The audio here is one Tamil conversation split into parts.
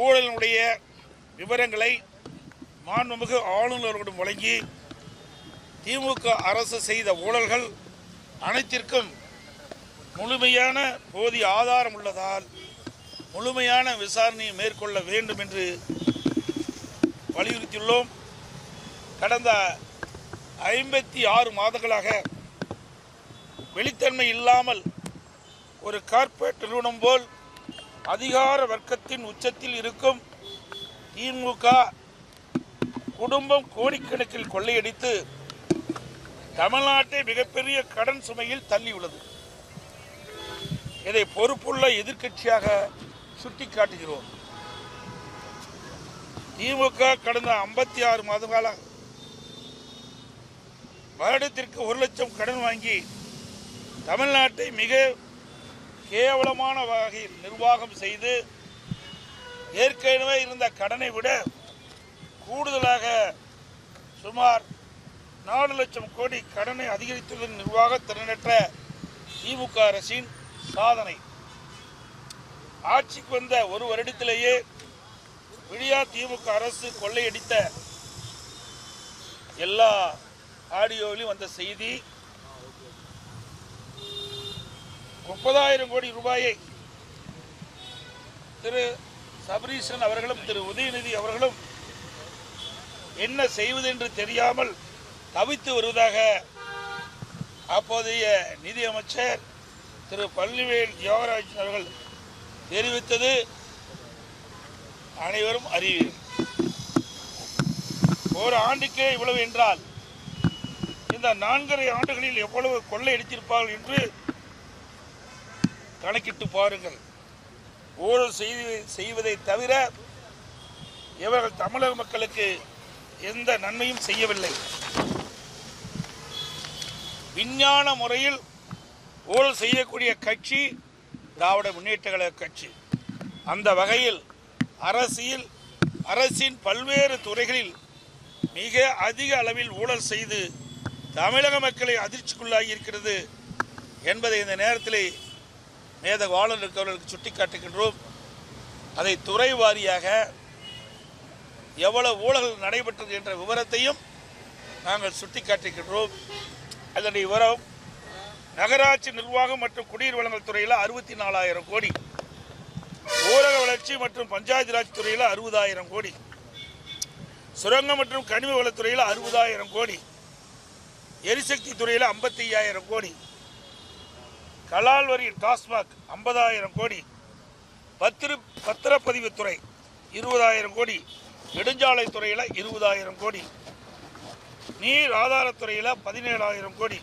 ஊழலினுடைய விவரங்களை மாண்புமிகு ஆளுநர்களிடம் வழங்கி திமுக அரசு செய்த ஊழல்கள் அனைத்திற்கும் முழுமையான போதிய ஆதாரம் உள்ளதால் முழுமையான விசாரணையை மேற்கொள்ள வேண்டும் என்று வலியுறுத்தியுள்ளோம். கடந்த ஐம்பத்தி ஆறு மாதங்களாக வெளித்தன்மை இல்லாமல் ஒரு கார்ப்பரேட் நிறுவனம் போல் அதிகார வர்க்கத்தின் உச்சத்தில் இருக்கும் திமுக குடும்பம் கோடிக்கணக்கில் கொள்ளையடித்து தமிழ்நாட்டை மிகப்பெரிய கடன் சுமையில் தள்ளியுள்ளது. இதை பொறுப்புள்ள எதிர்க்கட்சியாக சுட்டிக்காட்டுகிறோம். திமுக கடந்த ஐம்பத்தி ஆறு மாத கால வருடத்திற்கு ஒரு லட்சம் கடன் வாங்கி தமிழ்நாட்டை மிக கேவலமான வகையில் நிர்வாகம் செய்து ஏற்கனவே இருந்த கடனை விட கூடுதலாக சுமார் நாலு லட்சம் கோடி கடனை அதிகரித்துள்ள நிர்வாக திறனற்ற திமுக அரசின் சாதனை. ஆட்சிக்கு வந்த ஒரு வருடத்திலேயே விழியா திமுக அரசு கொள்ளையடித்த எல்லா ஆடியோவிலும் வந்த செய்தி முப்பதாயிரம் கோடி ரூபாயை திரு சபரீசன் அவர்களும் திரு உதயநிதி அவர்களும் என்ன செய்வது என்று தெரியாமல் தவித்து வருவதாக அப்போதைய நிதியமைச்சர் திரு பழனிவேல் தியாகராஜன் அவர்கள் தெரிவித்தது. அனைவரும் அறிவீர்கள். ஒரு ஆண்டுக்கே இவ்வளவு என்றால் இந்த நான்கரை ஆண்டுகளில் எவ்வளவு கொள்ளை அடித்திருப்பார்கள் என்று கணக்கிட்டு பாருங்கள். ஊழல் செய்து செய்வதை தவிர இவர்கள் தமிழக மக்களுக்கு எந்த நன்மையும் செய்யவில்லை. விஞ்ஞான முறையில் ஊழல் செய்யக்கூடிய கட்சி திராவிட முன்னேற்ற கழக கட்சி. அந்த வகையில் அரசியல் அரசின் பல்வேறு துறைகளில் மிக அதிக அளவில் ஊழல் செய்து தமிழக மக்களை அதிர்ச்சிக்குள்ளாகி இருக்கிறது என்பதை இந்த நேரத்தில் மேதக ஆளுநருக்கு அவர்களுக்கு சுட்டிக்காட்டுகின்றோம். அதை துறை வாரியாக எவ்வளவு ஊழல் நடைபெற்றது என்ற விவரத்தையும் நாங்கள் சுட்டிக்காட்டுகின்றோம். அதனுடைய விவரம் நகராட்சி நிர்வாகம் மற்றும் குடிநீர் வழங்கல் துறையில் அறுபத்தி நாலாயிரம் கோடி. ஊரக வளர்ச்சி மற்றும் பஞ்சாயத்து ராஜ் துறையில் அறுபதாயிரம் கோடி. சுரங்கம் மற்றும் கனிம வளத்துறையில் அறுபதாயிரம் கோடி. எரிசக்தி துறையில் ஐம்பத்தி ஐயாயிரம் கோடி. கலால் வரி டாஸ்மாக் ஐம்பதாயிரம் கோடி. பத்திர பத்திரப்பதிவுத்துறை இருபதாயிரம் கோடி. நெடுஞ்சாலை துறையில் இருபதாயிரம் கோடி. நீர் ஆதாரத்துறையில் பதினேழாயிரம் கோடி.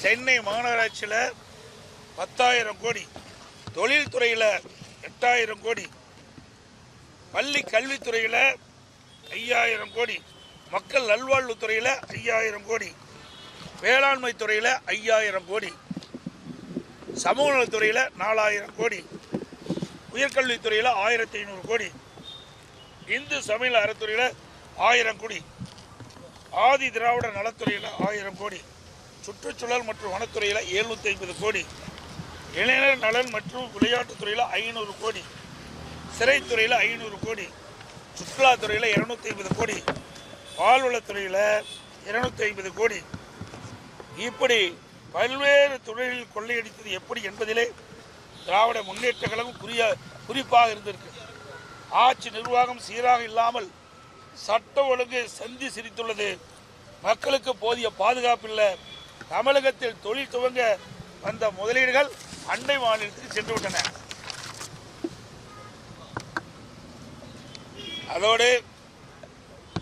சென்னை மாநகராட்சியில் பத்தாயிரம் கோடி. தொழில்துறையில் எட்டாயிரம் கோடி. பள்ளி கல்வித்துறையில் ஐயாயிரம் கோடி. மக்கள் நல்வாழ்வுத்துறையில் ஐயாயிரம் கோடி. வேளாண்மை துறையில் ஐயாயிரம் கோடி. சமூக நலத்துறையில் நாலாயிரம் கோடி. உயர்கல்வித்துறையில் ஆயிரத்தி ஐநூறு கோடி. இந்து சமையல் அறத்துறையில் ஆயிரம் கோடி. ஆதி திராவிட நலத்துறையில் ஆயிரம் கோடி. சுற்றுச்சூழல் மற்றும் வனத்துறையில் எழுநூற்றி ஐம்பது கோடி. இளைஞர் நலன் மற்றும் விளையாட்டுத்துறையில் ஐநூறு கோடி. சிறைத்துறையில் ஐநூறு கோடி. சுற்றுலாத்துறையில் இரநூத்தி ஐம்பது கோடி. பால்வளத்துறையில் இரநூத்தி ஐம்பது கோடி. இப்படி பல்வேறு துறைகளில் கொள்ளையடித்தது எப்படி என்பதிலே திராவிட முன்னேற்ற கழகம் குறிய குறிப்பாக இருந்திருக்கு. ஆட்சி நிர்வாகம் சீராக இல்லாமல் சட்ட ஒழுங்கு சந்தி சிரித்துள்ளது. மக்களுக்கு போதிய பாதுகாப்பு இல்லை. தமிழகத்தில் தொழில் துவங்க வந்த முதலீடுகள் அண்டை மாநிலத்துக்கு சென்று விட்டன. அதோடு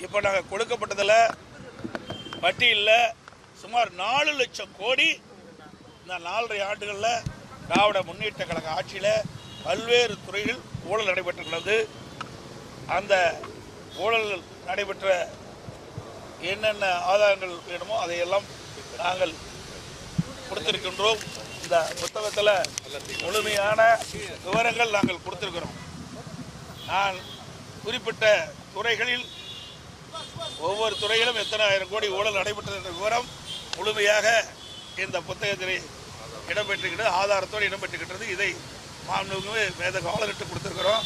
இப்போ நாங்கள் கொடுக்கப்பட்டதில் பட்டியலில் சுமார் நாலு லட்சம் கோடி இந்த நாலரை ஆண்டுகளில் திராவிட முன்னேற்ற கழக ஆட்சியில் பல்வேறு துறைகளில் ஊழல் நடைபெற்றுள்ளது. அந்த ஊழல் நடைபெற்ற என்னென்ன ஆதாரங்கள் வேணுமோ அதையெல்லாம் நாங்கள் கொடுத்திருக்கின்றோம். இந்த புத்தகத்தில் முழுமையான விவரங்கள் நாங்கள் கொடுத்திருக்கிறோம். நான் குறிப்பிட்ட துறைகளில் ஒவ்வொரு துறையிலும் எத்தனை ஆயிரம் கோடி ஊழல் நடைபெற்றது என்ற விவரம் முழுமையாக இந்த புத்தகத்திலே இடம்பெற்றுக்கிட்டு ஆதாரத்தோடு இடம்பெற்றுக்கிட்டது இதை மாண்புமிகு வேத காலகட்டு கொடுத்துருக்குறோம்.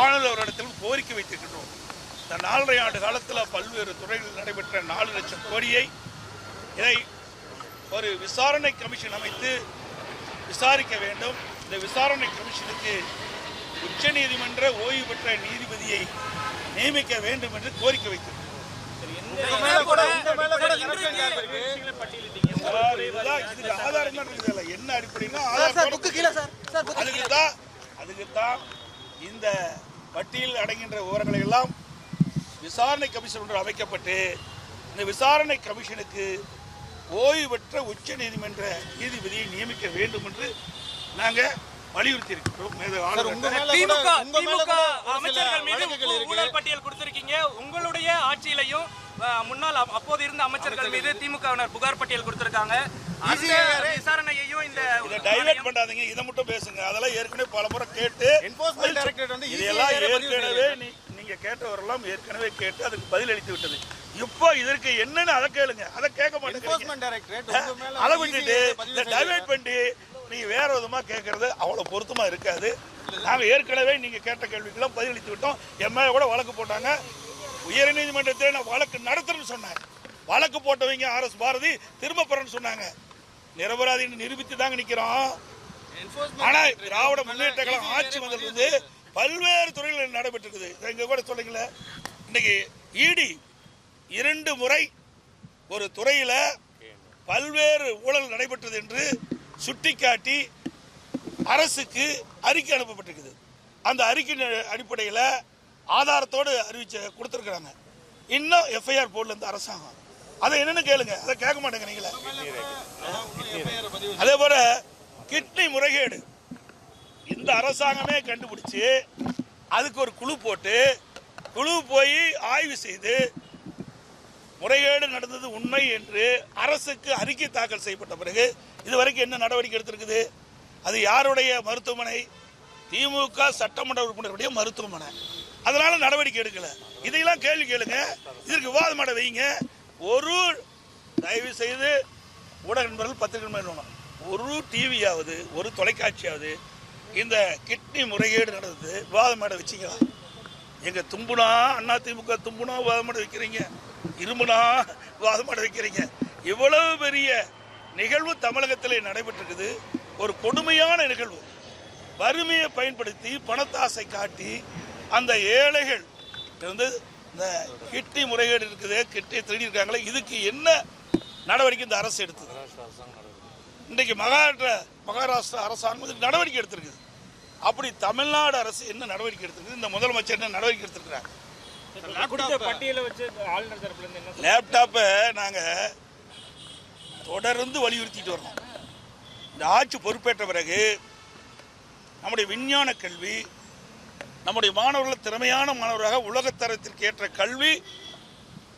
அவரிடத்திலும் கோரிக்கை வைத்திருக்கின்றோம். இந்த நாலரை ஆண்டு காலத்தில் பல்வேறு துறைகளில் நடைபெற்ற நாலு லட்சம் கோடியை இதை ஒரு விசாரணை கமிஷன் அமைத்து விசாரிக்க வேண்டும். இந்த விசாரணை கமிஷனுக்கு உச்ச நீதிமன்ற ஓய்வு பெற்ற நீதிபதியை நியமிக்க வேண்டும் என்று கோரிக்கை வைத்திருக்கிறோம். சார், இதுக்கு ஆதாரம் தான் இருக்குதுல்ல. என்ன அடிப்படைன்னா ஆதாரத்தோட அதுக்கு தான் அதுக்கு தான் இந்த பட்டியல் அடங்கின்ற விவரங்களை எல்லாம் விசாரணை கமிஷன் ஒன்று அமைக்கப்பட்டு இந்த விசாரணை கமிஷனுக்கு ஓய்வு பெற்ற உச்ச நீதிமன்ற நீதிபதியை நியமிக்க வேண்டும் என்று நாங்கள் வலியுறுத்தி இருக்கிறோம் உங்களுடைய ஆட்சியிலையும் முன்னாள் அப்- அப்போது இருந்த அமைச்சர்கள் மீது திமுகவினர் புகார் பட்டியல் கொடுத்திருக்காங்க. விசாரணையையும் இந்த இதை டைவர்ட் பண்ணாதீங்க. இதை மட்டும் பேசுங்க. அதெல்லாம் ஏற்கனவே பல முறை கேட்டு Enforcement Directorate வந்து இதெல்லாம் ஏற்கனவே நீ நீங்க கேட்டவரெல்லாம் ஏற்கனவே கேட்டு அதுக்கு பதில் அளித்து விட்டது. இப்போ இதற்கு என்னன்னு அதை கேளுங்க. அதை கேட்க மேல அதை விட்டுட்டு. டைவர்ட் பண்ணி நீங்க வேற விதமா கேட்கறது அவ்வளவு பொருத்தமா இருக்காது. நாங்க ஏற்கனவே நீங்க கேட்ட கேள்விக்கெல்லாம் பதிலளித்து விட்டோம். மேல கூட வழக்கு போட்டாங்க. உயர் நீதிமன்றத்தில் நான் வழக்கு நடத்துறேன்னு சொன்னேன். வழக்கு போட்டவங்க ஆர் எஸ் பாரதி திரும்ப பெறன்னு சொன்னாங்க. நிரபராதின்னு நிரூபித்து தாங்க நிக்கிறோம். Enforcement ஆனா Directorate திராவிட முன்னேற்ற கழகம் ஆட்சி வந்தது பல்வேறு துறைகளில் நடைபெற்றிருக்குது. இங்க கூட சொல்லுங்கள. இன்னைக்கு இடி இரண்டு முறை ஒரு துறையில பல்வேறு ஊழல் நடைபெற்றது என்று சுட்டிக்காட்டி அரசுக்கு அறிக்கை அனுப்பப்பட்டிருக்குது. அந்த அறிக்கையின் அடிப்படையில் ஆதாரத்தோடு அறிவிச்சு கொடுத்துருக்குறாங்க. இன்னும் எஃப்ஐஆர் போடல இந்த அரசாங்கம். அதை என்னன்னு கேளுங்க. அதை கேட்க மாட்டேங்கிறீங்களே FIR அதே போல கிட்னி முறைகேடு. இந்த அரசாங்கமே கண்டுபிடிச்சு அதுக்கு ஒரு குழு போட்டு குழு போய் ஆய்வு செய்து முறைகேடு நடந்தது உண்மை என்று அரசுக்கு அறிக்கை தாக்கல் செய்யப்பட்ட பிறகு இதுவரைக்கும் என்ன நடவடிக்கை எடுத்திருக்குது? அது யாருடைய மருத்துவமனை? திமுக சட்டமன்ற உறுப்பினருடைய மருத்துவமனை. அதனால நடவடிக்கை எடுக்கல. இதையெல்லாம் கேள்வி கேளுங்க. இதற்கு விவாதம் பண்ண வைங்க. ஒரு தயவு செய்து ஊடக நண்பர்கள் பத்திரிகை நண்பர்கள் ஒரு டிவியாவது ஒரு தொலைக்காட்சியாவது இந்த கிட்னி முறைகேடு நடந்தது விவாதம் மேடை வச்சிங்களா? எங்க தும்புனா அண்ணா திமுக தும்புனா விவாதம் மேடை வைக்கிறீங்க. இரும்புனா விவாதம் மேடை வைக்கிறீங்க. இவ்வளவு பெரிய நிகழ்வு தமிழகத்தில் நடைபெற்றிருக்குது. ஒரு கொடுமையான நிகழ்வு. வறுமையை பயன்படுத்தி பணத்தாசை காட்டி அந்த ஏழைகள் வந்து இந்த கிட்னி முறைகேடு இருக்குது கிட்னி திருடி இருக்காங்களே இதுக்கு என்ன நடவடிக்கை இந்த அரசு எடுத்தது? இன்றைக்கு மகாராஷ்டிரா மகாராஷ்டிரா அரசாங்கம் நடவடிக்கை எடுத்திருக்குது. அப்படி தமிழ்நாடு அரசு என்ன நடவடிக்கை எடுத்திருக்குது? இந்த முதலமைச்சர் என்ன நடவடிக்கை எடுத்திருக்கிறாங்க இருந்து லேப்டாப்பை நாங்கள் தொடர்ந்து வலியுறுத்திட்டு வரோம் இந்த ஆட்சி பொறுப்பேற்ற பிறகு நம்முடைய விஞ்ஞான கல்வி நம்முடைய மாணவர்கள் திறமையான மாணவராக உலகத்தரத்திற்கு ஏற்ற கல்வி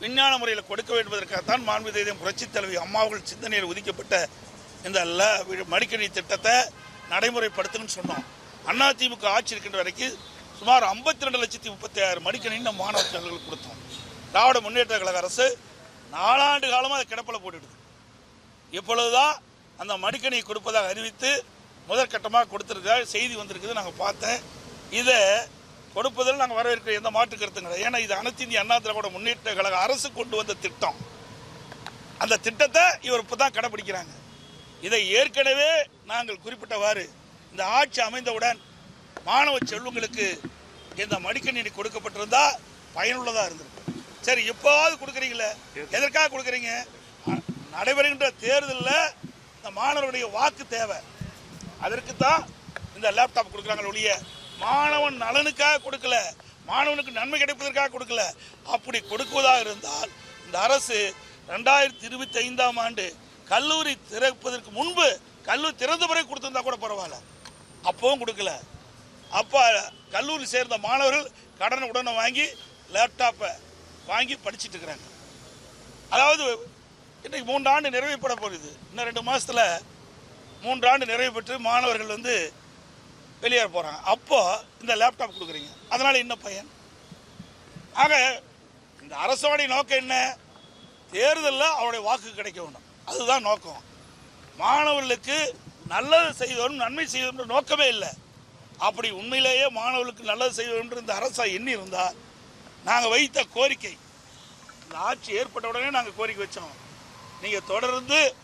விஞ்ஞான முறையில் கொடுக்க வேண்டுவதற்காகத்தான் மாண்பு தேதியம் புரட்சித் தலைவி அம்மாவுகள் சிந்தனையில் ஒதுக்கப்பட்ட இந்த ல- மடிக்கணி திட்டத்தை நடைமுறைப்படுத்தணும்னு சொன்னோம். அதிமுக ஆட்சி இருக்கின்ற வரைக்கும் சுமார் 52 ரெண்டு லட்சத்தி முப்பத்தி ஆறு மடிக்கணின்னு நம்ம மாணவர்களுக்கு கொடுத்தோம். திராவிட முன்னேற்ற கழக அரசு நாலாண்டு காலமாக அதை கிடப்பில் போட்டுடுது. இப்பொழுதுதான் அந்த மடிக்கணியை கொடுப்பதாக அறிவித்து முதற்கட்டமாக கொடுத்துருக்க செய்தி வந்திருக்குது நாங்கள் பார்த்தேன். இதை கொடுப்பதில் நாங்கள் வரவேற்கிற எந்த மாற்று கருத்தும் கிடையாது. ஏன்னா இது அனைத்து இந்திய அண்ணா திராவிட முன்னேற்ற கழக அரசு கொண்டு வந்த திட்டம். அந்த திட்டத்தை இவர் இப்போ தான் கடைப்பிடிக்கிறாங்க இதை ஏற்கனவே நாங்கள் குறிப்பிட்டவாறு இந்த ஆட்சி அமைந்தவுடன் மாணவ செல்வங்களுக்கு இந்த மடிக்கணினி கொடுக்கப்பட்டிருந்தா பயனுள்ளதாக இருந்திருக்கும். சரி எப்போவாவது கொடுக்குறீங்களே எதற்காக கொடுக்குறீங்க? நடைபெறுகின்ற தேர்தலில் இந்த மாணவருடைய வாக்கு தேவை. அதற்கு தான் இந்த லேப்டாப் கொடுக்குறாங்க ஒழிய மாணவன் நலனுக்காக கொடுக்கல. மாணவனுக்கு நன்மை கிடைப்பதற்காக கொடுக்கல. அப்படி கொடுக்குவதாக இருந்தால் இந்த அரசு ரெண்டாயிரத்தி இருபத்தி ஐந்தாம் ஆண்டு கல்லூரி திறப்பதற்கு முன்பு கல்லூரி திறந்த பிறகு கொடுத்துருந்தா கூட பரவாயில்ல. அப்பவும் கொடுக்கல. அப்போ கல்லூரி சேர்ந்த மாணவர்கள் கடனை உடனே வாங்கி லேப்டாப்பை வாங்கி படிச்சுட்டு இருக்கிறாங்க. அதாவது இன்றைக்கு மூன்று ஆண்டு நிறைவுப்பட போகுது இன்னும் ரெண்டு மாதத்தில் மூன்று ஆண்டு நிறைவு பெற்று மாணவர்கள் வந்து வெளியேற போகிறாங்க அப்போது இந்த லேப்டாப் கொடுக்குறீங்க. அதனால் என்ன பையன்? ஆக இந்த அரசோடைய நோக்கம் என்ன? தேர்தலில் அவருடைய வாக்கு கிடைக்க வேண்டும். அதுதான் நோக்கம். மாணவர்களுக்கு நல்லது செய்தவரும் நன்மை செய்வதும் நோக்கமே இல்லை. அப்படி உண்மையிலேயே மாணவர்களுக்கு நல்லது செய்ய என்று இந்த அரசா எண்ணி இருந்தால் நாங்கள் வைத்த கோரிக்கை இந்த ஆட்சி ஏற்பட்ட உடனே நாங்கள் கோரிக்கை வச்சோம். நீங்கள் தொடர்ந்து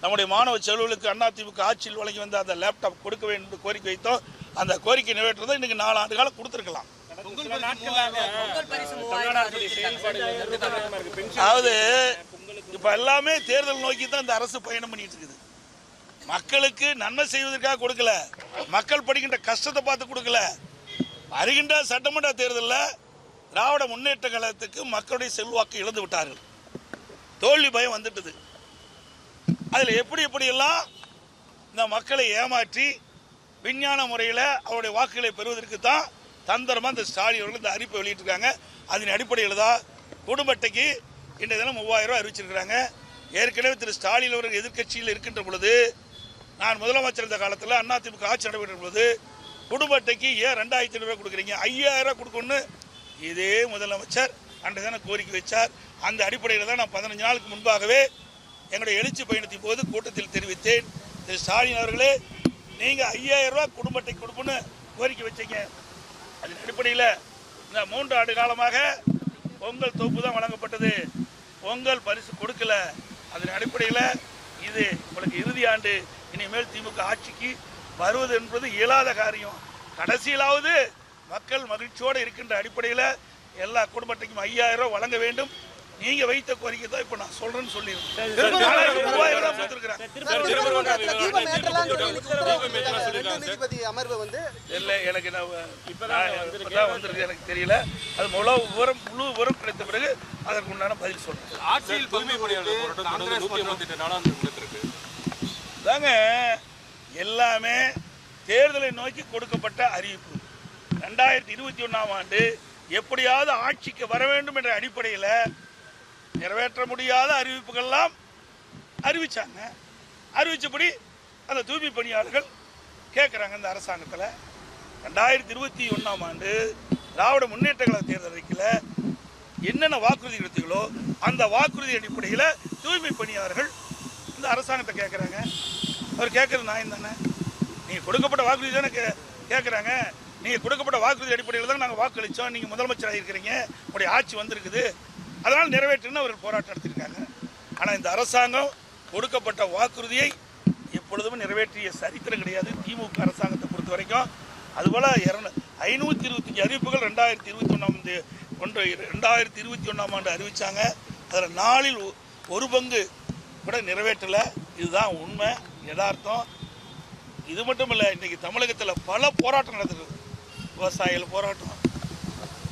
நம்முடைய மாணவ செல்வர்களுக்கு அதிமுக ஆட்சியில் வழங்கி வந்த அந்த லேப்டாப் கொடுக்க வேண்டும் என்று கோரிக்கை வைத்தோம். அந்த கோரிக்கை நிறைவேற்றதை இன்னைக்கு நாலு ஆண்டு காலம் கொடுத்துருக்கலாம். அதாவது இப்ப எல்லாமே தேர்தல் நோக்கி தான் இந்த அரசு பயணம் பண்ணிட்டு இருக்குது. மக்களுக்கு நன்மை செய்வதற்காக கொடுக்கல. மக்கள் படிக்கின்ற கஷ்டத்தை பார்த்து கொடுக்கல. வருகின்ற சட்டமன்ற தேர்தலில் திராவிட முன்னேற்ற கழகத்துக்கு மக்களுடைய செல்வாக்கு இழந்து விட்டார்கள். தோல்வி பயம் வந்துட்டது. அதில் எப்படி எப்படியெல்லாம் இந்த மக்களை ஏமாற்றி விஞ்ஞான முறையில் அவருடைய வாக்குகளை பெறுவதற்கு தான் தந்திரமாக இந்த ஸ்டாலின் அவர்கள் இந்த அறிவிப்பை வெளியிட்டிருக்காங்க. அதன் அடிப்படையில் தான் குடும்ப அட்டைக்கு இன்றைய தினம் மூவாயிரம் ரூபாய் அறிவிச்சிருக்கிறாங்க. ஏற்கனவே திரு ஸ்டாலின் அவர்கள் எதிர்கட்சியில் இருக்கின்ற பொழுது நான் முதலமைச்சர் இருந்த காலத்தில் அதிமுக ஆட்சி நடைபெற்ற பொழுது குடும்ப அட்டைக்கு ஏன் ரெண்டாயிரத்தி ஐநூறு கொடுக்குறீங்க? ஐயாயிரம் ரூபாய் கொடுக்கணும்னு இதே முதலமைச்சர் அன்றைய தினம் கோரிக்கை வச்சார். அந்த அடிப்படையில் தான் நான் பதினஞ்சு நாளுக்கு முன்பாகவே எங்களுடைய எழுச்சி பயணத்தின் போது கூட்டத்தில் தெரிவித்தேன். திரு ஸ்டாலின் அவர்களே நீங்கள் ஐயாயிரம் ரூபாய் குடும்பத்தை கொடுப்புன்னு கோரிக்கை வச்சீங்க. அதன் அடிப்படையில் இந்த மூன்று ஆண்டு காலமாக பொங்கல் தொகுப்பு தான் வழங்கப்பட்டது. பொங்கல் பரிசு கொடுக்கல. அதன் அடிப்படையில் இது உங்களுக்கு இறுதி ஆண்டு இனிமேல் திமுக ஆட்சிக்கு வருவது என்பது இயலாத காரியம். கடைசியிலாவது மக்கள் மகிழ்ச்சியோடு இருக்கின்ற அடிப்படையில் எல்லா குடும்பத்தையும் ஐயாயிரம் ரூபாய் வழங்க வேண்டும். நீங்க வைத்த கோரிக்கை தான் இப்ப நான் சொல்றேன்னு சொல்லியிருக்கேன் அமர்வு வந்து இல்லை எனக்கு நான் நான் இப்பதான் வந்திருக்கு எனக்கு தெரியல. அது முழு விவரம் முழு விவரம் கிடைத்த பிறகு அதற்கு உண்டான பதில் சொல்றேன். ஆட்சியில் தூய்மை பணியாளர் தாங்க எல்லாமே தேர்தலை நோக்கி கொடுக்கப்பட்ட அறிவிப்பு. ரெண்டாயிரத்தி இருபத்தி ஒன்றாம் ஆண்டு எப்படியாவது ஆட்சிக்கு வர வேண்டும் என்ற அடிப்படையில் நிறைவேற்ற முடியாத அறிவிப்புகள்லாம் அறிவிச்சாங்க. அறிவிச்சபடி அந்த தூய்மை பணியாளர்கள் கேட்குறாங்க இந்த அரசாங்கத்தில். ரெண்டாயிரத்தி இருபத்தி ஒன்றாம் ஆண்டு திராவிட முன்னேற்ற கழக தேர்தல் அறிக்கையில் என்னென்ன வாக்குறுதி எடுத்தீங்களோ அந்த வாக்குறுதி அடிப்படையில் தூய்மை பணியாளர்கள் இந்த அரசாங்கத்தை கேட்குறாங்க அவர் கேட்குறது நான் தானே? நீங்கள் கொடுக்கப்பட்ட வாக்குறுதி தானே கே கேட்குறாங்க நீங்கள் கொடுக்கப்பட்ட வாக்குறுதி அடிப்படையில் தான் நாங்கள் வாக்களித்தோம் நீங்கள் முதலமைச்சராக இருக்கிறீங்க உங்களுடைய ஆட்சி வந்திருக்குது. அதனால் நிறைவேற்றுன்னு அவர்கள் போராட்டம் நடத்தியிருக்காங்க. ஆனால் இந்த அரசாங்கம் கொடுக்கப்பட்ட வாக்குறுதியை எப்பொழுதும் நிறைவேற்றிய சரித்திரம் கிடையாது. திமுக அரசாங்கத்தை பொறுத்த வரைக்கும் அதுபோல் இரநூ ஐநூற்றி இருபத்தஞ்சி அறிவிப்புகள் ரெண்டாயிரத்தி இருபத்தி ஒன்றாம் ஒன்று ரெண்டாயிரத்தி இருபத்தி ஒன்றாம் ஆண்டு அறிவித்தாங்க அதில் நாளில் ஒரு பங்கு கூட நிறைவேற்றலை. இதுதான் உண்மை யதார்த்தம். இது மட்டும் இல்லை இன்றைக்கி தமிழகத்தில் பல போராட்டம் நடந்துருக்கு. விவசாயிகள் போராட்டம்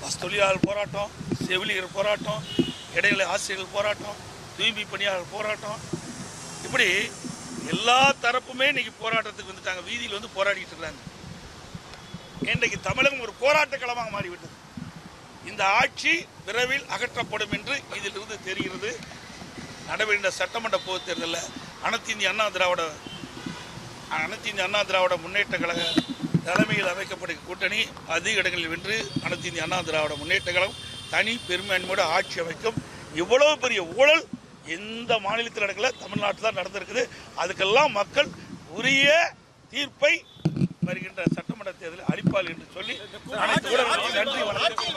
பஸ் தொழிலாளர் போராட்டம் செவிலியர் போராட்டம் இடைநிலை ஆசிரியர்கள் போராட்டம் தூய்மை பணியாளர் போராட்டம். இப்படி எல்லா தரப்புமே இன்னைக்கு போராட்டத்துக்கு வந்துட்டாங்க. வீதியில் வந்து போராடிட்டு இருக்காங்க இன்றைக்கு தமிழகம் ஒரு போராட்ட களமாக மாறிவிட்டது. இந்த ஆட்சி விரைவில் அகற்றப்படும் என்று இதிலிருந்து தெரிகிறது. நடைபெறுகின்ற சட்டமன்ற பொதுத் தேர்தலில் அனைத்து இந்திய அண்ணா திராவிட அனைத்து இந்திய அண்ணா திராவிட முன்னேற்ற கழக தலைமையில் அமைக்கப்பட்ட கூட்டணி அதிக இடங்களில் வென்று அனைத்து இந்திய அண்ணா திராவிட முன்னேற்ற கழகம் தனி பெரும்பான்மையோட ஆட்சி அமைக்கும். இவ்வளவு பெரிய ஊழல் எந்த மாநிலத்தில் நடக்கல தமிழ்நாட்டில் தான் நடந்திருக்குது. அதுக்கெல்லாம் மக்கள் உரிய தீர்ப்பை வருகின்ற சட்டமன்ற தேர்தலில் அளிப்பார்கள் என்று சொல்லி அனைத்து நன்றி வணக்கம்.